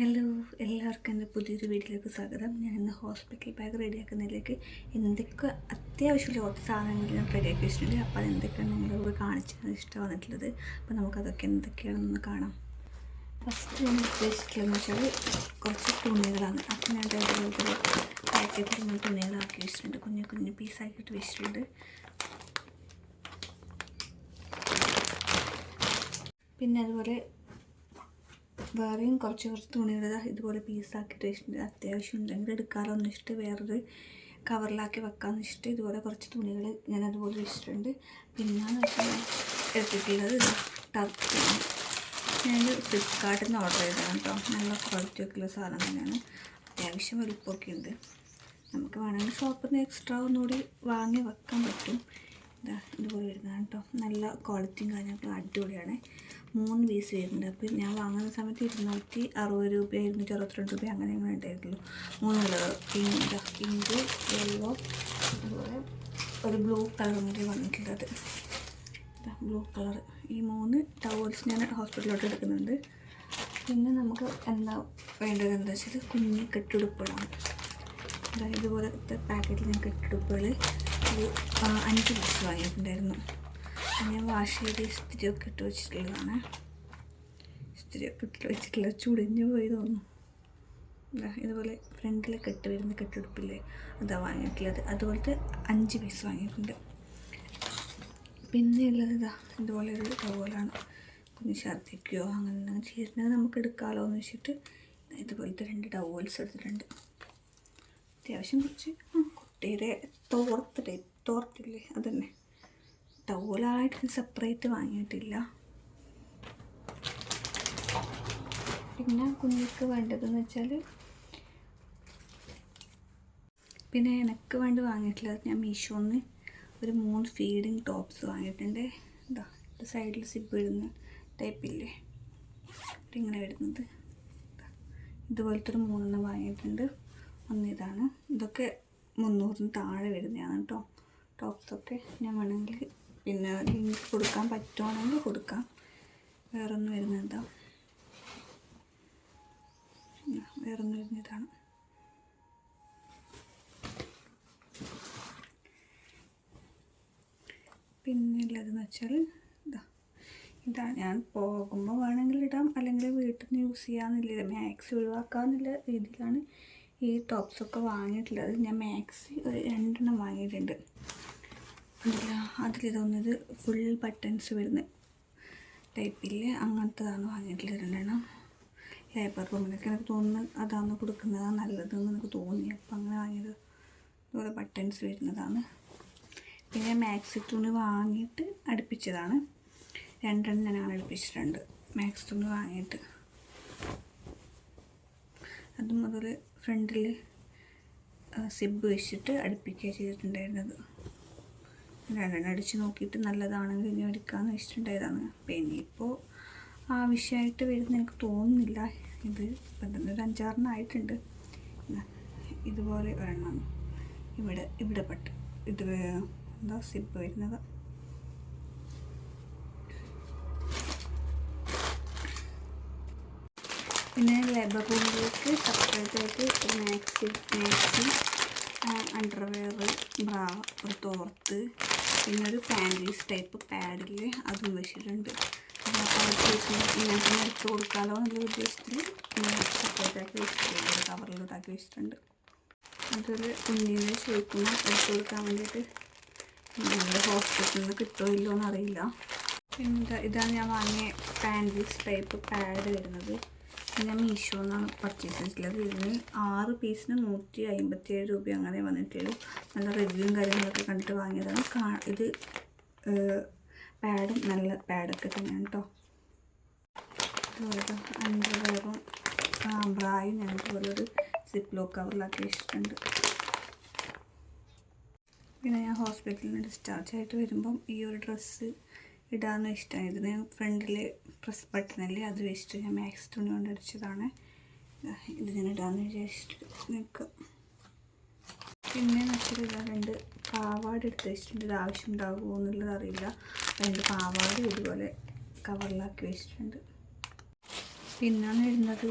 Hello എല്ലാവർക്കും എന്റെ പുതിയൊരു വീട്ടിലേക്ക് സ്വാഗതം. ഞാൻ ഇന്ന് ഹോസ്പിറ്റൽ ബാഗ് റെഡിയാക്കുന്നതിലേക്ക് എന്തൊക്കെ അത്യാവശ്യമുള്ള ഞാൻ റെഡിയാക്കി വെച്ചിട്ടുണ്ട്. അപ്പോൾ അതെന്തൊക്കെയാണ് നിങ്ങളോട് കാണിച്ചത് ഇഷ്ടം വന്നിട്ടുള്ളത് അപ്പോൾ നമുക്കതൊക്കെ എന്തൊക്കെയാണെന്ന് കാണാം. ഫസ്റ്റ് ഞാൻ ഉദ്ദേശിക്കുകയെന്ന് വെച്ചാൽ കുറച്ച് തുണികളാണ്. അപ്പോൾ ഞാൻ ഇതേപോലത്തെ ഒരു പാക്കറ്റിൽ ഞാൻ തുണികളാക്കി വെച്ചിട്ടുണ്ട്. കുഞ്ഞു കുഞ്ഞു പീസാക്കിയിട്ട് വെച്ചിട്ടുണ്ട്. പിന്നെ അതുപോലെ വേറെയും കുറച്ച് കുറച്ച് തുണികൾ ഇതുപോലെ പീസാക്കിയിട്ട് വെച്ചിട്ടുണ്ട് അത്യാവശ്യം ഉണ്ടെങ്കിൽ എടുക്കാറൊന്നും ഇഷ്ടം വേറൊരു കവറിലാക്കി വെക്കാമെന്ന് വെച്ചിട്ട് ഇതുപോലെ കുറച്ച് തുണികൾ ഞാൻ അതുപോലെ വെച്ചിട്ടുണ്ട്. പിന്നെയെന്ന് വെച്ചാൽ എടുത്തിട്ടുള്ളത് ടർക്കിയാണ് ഞാൻ ഫ്ലിപ്കാർട്ടിൽ നിന്ന് ഓർഡർ ചെയ്തതാണ് കേട്ടോ നല്ല ക്വാളിറ്റി ഒക്കെയുള്ള സാധനം തന്നെയാണ്. അത്യാവശ്യം വലുപ്പമൊക്കെ ഉണ്ട്. നമുക്ക് വേണമെങ്കിൽ ഷോപ്പിൽ നിന്ന് എക്സ്ട്രാ ഒന്നുകൂടി വാങ്ങി വെക്കാൻ പറ്റും. ഇതാ ഇതുപോലെ വരുന്നതാണ് കേട്ടോ. നല്ല ക്വാളിറ്റിയും കാര്യങ്ങളൊക്കെ അടിപൊളിയാണ്. മൂന്ന് പീസ് വരുന്നുണ്ട്. അപ്പോൾ ഞാൻ വാങ്ങുന്ന സമയത്ത് ഇരുന്നൂറ്റി അറുപത് രൂപ ഇരുന്നൂറ്റി അറുപത്തിരണ്ട് രൂപ അങ്ങനെ അങ്ങനെ ഉണ്ടായിട്ടുള്ളൂ. മൂന്ന് കളർ പിങ്ക് പിങ്ക് യെല്ലോ അതുപോലെ ഒരു ബ്ലൂ കളർ കൂടി വന്നിട്ടുള്ളത്. ബ്ലൂ കളർ ഈ മൂന്ന് ടവൽസ് ഞാൻ ഹോസ്പിറ്റലിലോട്ട് എടുക്കുന്നുണ്ട്. പിന്നെ നമുക്ക് എന്താ വേണ്ടത് എന്താ വെച്ചാൽ കുഞ്ഞ് കെട്ടുടുപ്പുകളാണ്. അതായത് ഇതുപോലത്തെ പാക്കറ്റിൽ ഞാൻ കെട്ടുടുപ്പുകൾ ഒരു അഞ്ച് പീസ് വാങ്ങിയിട്ടുണ്ടായിരുന്നു. ഞാൻ വാഷ് ചെയ്ത് ഇസ്തിരിയൊക്കെ ഇട്ട് വെച്ചിട്ടുള്ളതാണ്. ഇസ്തിരിയൊക്കെ ഇട്ട് വെച്ചിട്ടുള്ള ചുടിഞ്ഞു പോയി തോന്നുന്നു. ഇതുപോലെ ഫ്രണ്ടിലെ കെട്ട് വരുന്ന കെട്ടെടുപ്പില്ലേ അതാ വാങ്ങിയിട്ടുള്ളത്. അതുപോലത്തെ അഞ്ച് പീസ് വാങ്ങിയിട്ടുണ്ട്. പിന്നെ ഉള്ളത് ഇതാ ഇതുപോലെ ഒരു ടവലാണ്. കുഞ്ഞ് ഛർദ്ദിക്കുകയോ അങ്ങനെ എന്തെങ്കിലും ചെയ്യുന്നത് നമുക്ക് എടുക്കാമല്ലോ എന്ന് വെച്ചിട്ട് ഇതുപോലത്തെ രണ്ട് ടവൽസ് എടുത്തിട്ടുണ്ട്. അത്യാവശ്യം കുറച്ച് ആ, കുട്ടിയുടെ തോർത്ത് തോർത്തില്ലേ അതന്നെ. ടൗലായിട്ട് സെപ്പറേറ്റ് വാങ്ങിയിട്ടില്ല. പിന്നെ കുഞ്ഞിക്ക് വേണ്ടതെന്ന് വെച്ചാൽ പിന്നെ എനിക്ക് വേണ്ടി വാങ്ങിയിട്ടില്ല. ഞാൻ മീഷോന്ന് ഒരു മൂന്ന് ഫീഡിങ് ടോപ്സ് വാങ്ങിയിട്ടുണ്ട്. എന്താ സൈഡിൽ സിബ് ഇടുന്ന ടൈപ്പില്ലേ ഇങ്ങനെ വരുന്നത്. ഇതുപോലത്തെ ഒരു മൂന്നെണ്ണം വാങ്ങിയിട്ടുണ്ട്. ഒന്ന് ഇതാണ്. ഇതൊക്കെ മുന്നൂറിന് താഴെ വരുന്നതാണ് കേട്ടോ. ടോപ്സൊക്കെ ഞാൻ വേണമെങ്കിൽ പിന്നെ ലിങ്ക് കൊടുക്കാൻ പറ്റുവാണെങ്കിൽ കൊടുക്കാം. വേറൊന്ന് വരുന്നത് എന്താ? വേറൊന്ന് വരുന്ന ഇതാണ്. പിന്നെ ഉള്ളതെന്ന് വെച്ചാൽ ഇതാ ഇതാ ഞാൻ പോകുമ്പോൾ വേണമെങ്കിൽ ഇടാം. അല്ലെങ്കിൽ വീട്ടിൽ നിന്ന് യൂസ് ചെയ്യാമെന്നില്ല മാക്സ് ഒഴിവാക്കാമെന്നുള്ള രീതിയിലാണ് ഈ ടോപ്സൊക്കെ വാങ്ങിയിട്ടുള്ളത് ഞാൻ മാക്സി ഒരു രണ്ടെണ്ണം വാങ്ങിയിട്ടുണ്ട്. അതില്ല അതിലിതൊന്നത് ഫുൾ ബട്ടൺസ് വരുന്ന ടൈപ്പിൽ അങ്ങനത്തതാണ് വാങ്ങിയിട്ടുള്ളത് രണ്ടെണ്ണം. ലേബർ റൂമിലൊക്കെ എനിക്ക് തോന്നുന്നു അതാണ് കൊടുക്കുന്നതാണ് നല്ലതെന്ന് എനിക്ക് തോന്നി. അപ്പം അങ്ങനെ വാങ്ങിയത്. ഇതുപോലെ ബട്ടൺസ് വരുന്നതാണ്. പിന്നെ മാക്സി തുണി വാങ്ങിയിട്ട് അടുപ്പിച്ചതാണ്. രണ്ടെണ്ണം ഞാനാണ് അടുപ്പിച്ചിട്ടുണ്ട് മാക്സി തുണി വാങ്ങിയിട്ട്. അത് മുതൽ ഫ്രണ്ടിൽ സിബ് വെച്ചിട്ട് അടുപ്പിക്കുക ചെയ്തിട്ടുണ്ടായിരുന്നത്. രണ്ടെണ്ണം അടിച്ച് നോക്കിയിട്ട് നല്ലതാണെങ്കിൽ ഇനി എടുക്കാമെന്ന് വെച്ചിട്ടുണ്ടായതാണ്. അപ്പം ഇനിയിപ്പോൾ ആവശ്യമായിട്ട് വരുന്ന എനിക്ക് തോന്നുന്നില്ല. ഇത് ഇപ്പം തന്നെ ഒരു ഇതാ, ഇതുപോലെ ഒരെണ്ണം ഇവിടെ ഇവിടെ പെട്ട് ഇത് എന്താ സിബ് വരുന്നത്. പിന്നെ ലേബർ റൂമിലേക്ക് സെപ്പറേറ്റായിട്ട് മാക്സി മാക്സി അണ്ടർവെയർ ബ്രാ ഒരു തോർത്ത് പിന്നെ ഒരു പാന്റീസ് ടൈപ്പ് പാഡിൽ അതും വെച്ചിട്ടുണ്ട്. അപ്പോൾ അവർക്ക് ഇങ്ങനത്തെ എടുത്ത് കൊടുക്കാമല്ലോ എന്നുള്ള ഉദ്ദേശത്തിൽ സെപ്പറേറ്റ് ആക്കി വെച്ചിട്ടുണ്ട്. കവറിലോട്ടാക്കി വെച്ചിട്ടുണ്ട്. അതൊരു കുഞ്ഞിനെ ചോദിക്കുമ്പോൾ എടുത്ത് കൊടുക്കാൻ വേണ്ടിയിട്ട് നമ്മുടെ ഹോസ്പിറ്റലിൽ നിന്ന് കിട്ടുമോ എന്നറിയില്ല പിന്നെ ഇതാണ് ഞാൻ വാങ്ങിയ പാന്റീസ് ടൈപ്പ് പാഡ് വരുന്നത്. ഞാൻ മീഷോ എന്നാണ് പർച്ചേസ് ചെയ്തിട്ടുള്ളത് ഇതിന് ആറ് പീസിന് നൂറ്റി അമ്പത്തി ഏഴ് രൂപ അങ്ങനെ വന്നിട്ടുള്ളൂ. നല്ല റിവ്യൂവും കാര്യങ്ങളൊക്കെ കണ്ടിട്ട് വാങ്ങിയതാണ്. കാ ഇത് പാഡും നല്ല പാഡൊക്കെ തന്നെയാണ് കേട്ടോ അതുപോലെ അണ്ടർവെയറും ബ്രായും ഞാൻ പോലൊരു സിപ്പ് ലോ കവറിലാക്കി വെച്ചിട്ടുണ്ട്. പിന്നെ ഞാൻ ഹോസ്പിറ്റലിൽ നിന്ന് ഡിസ്ചാർജ് ആയിട്ട് വരുമ്പം ഈ ഒരു ഡ്രസ്സ് ഇടാമെന്ന് ഇഷ്ടമാണ് ഇതിന് ഫ്രണ്ടിൽ പ്രസ് ബട്ടണല്ലേ അത് വെച്ചിട്ട് ഞാൻ മാക്സ് തുണി കൊണ്ട് അടിച്ചതാണ്. ഇത് ഞാൻ ഇടാമെന്ന് വിചാരിച്ചിട്ട് നിൽക്കാം. പിന്നെ നല്ല രണ്ട് പാവാട് എടുത്ത് വെച്ചിട്ടുണ്ട്. ഇത് ആവശ്യം ഉണ്ടാകുമോ എന്നുള്ളത് അറിയില്ല. രണ്ട് പാവാട് ഇതുപോലെ കവറിലാക്കി വെച്ചിട്ടുണ്ട്. പിന്നാണ് വരുന്നത്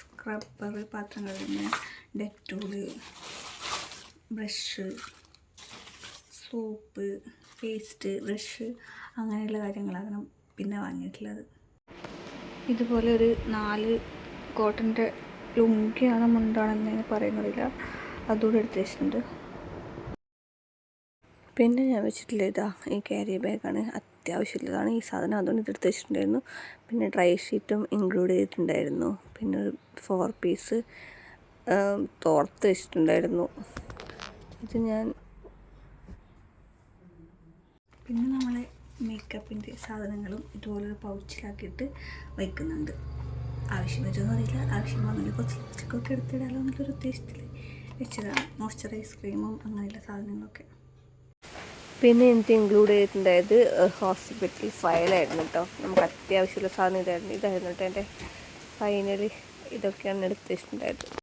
സ്ക്രബ്ബർ പാത്രം കഴുകുന്ന Dettol brush soap paste brush അങ്ങനെയുള്ള കാര്യങ്ങളാണ് പിന്നെ വാങ്ങിയിട്ടുള്ളത്. ഇതുപോലെ ഒരു നാല് കോട്ടന്റെ ലുങ്കിയാണ് മുണ്ടാണെന്ന് ഞാൻ പറയുന്നില്ല അതുകൂടെ എടുത്ത് വെച്ചിട്ടുണ്ട്. പിന്നെ ഞാൻ വെച്ചിട്ടില്ല ഇതാ ഈ ക്യാരി ബാഗാണ് അത്യാവശ്യമുള്ളതാണ്. ഈ സാധനം അതുകൊണ്ട് ഇതെടുത്ത് വെച്ചിട്ടുണ്ടായിരുന്നു. പിന്നെ ഡ്രൈ ഷീറ്റും ഇൻക്ലൂഡ് ചെയ്തിട്ടുണ്ടായിരുന്നു. പിന്നെ ഒരു ഫോർ പീസ് തോർത്ത് വെച്ചിട്ടുണ്ടായിരുന്നു. ഇത് ഞാൻ പിന്നെ നമ്മൾ മേക്കപ്പിന്റെ സാധനങ്ങളും ഇതുപോലൊരു പൗച്ചിലാക്കിയിട്ട് വയ്ക്കുന്നുണ്ട് ആവശ്യം വരുമെന്ന് അറിയില്ല. ആവശ്യം വന്നില്ല കുറച്ച് ലിപ്സ്റ്റിക്കൊക്കെ എടുത്തിടാലോ എന്നുള്ളൊരു ഉദ്ദേശത്തിൽ വെച്ചതാണ്. മോയ്സ്ചറൈസ് ക്രീമും അങ്ങനെയുള്ള സാധനങ്ങളൊക്കെ. പിന്നെ എനിക്ക് ഇൻക്ലൂഡ് ചെയ്തിട്ടുണ്ടായത് ഹോസ്പിറ്റൽ ഫയലായിരുന്നു കേട്ടോ നമുക്ക് അത്യാവശ്യമുള്ള സാധനം ഇതായിരുന്നു. ഇതായിരുന്നു കേട്ടോ എന്റെ ഫൈനലി ഇതൊക്കെയാണ് എടുത്തിട്ടുണ്ടായത്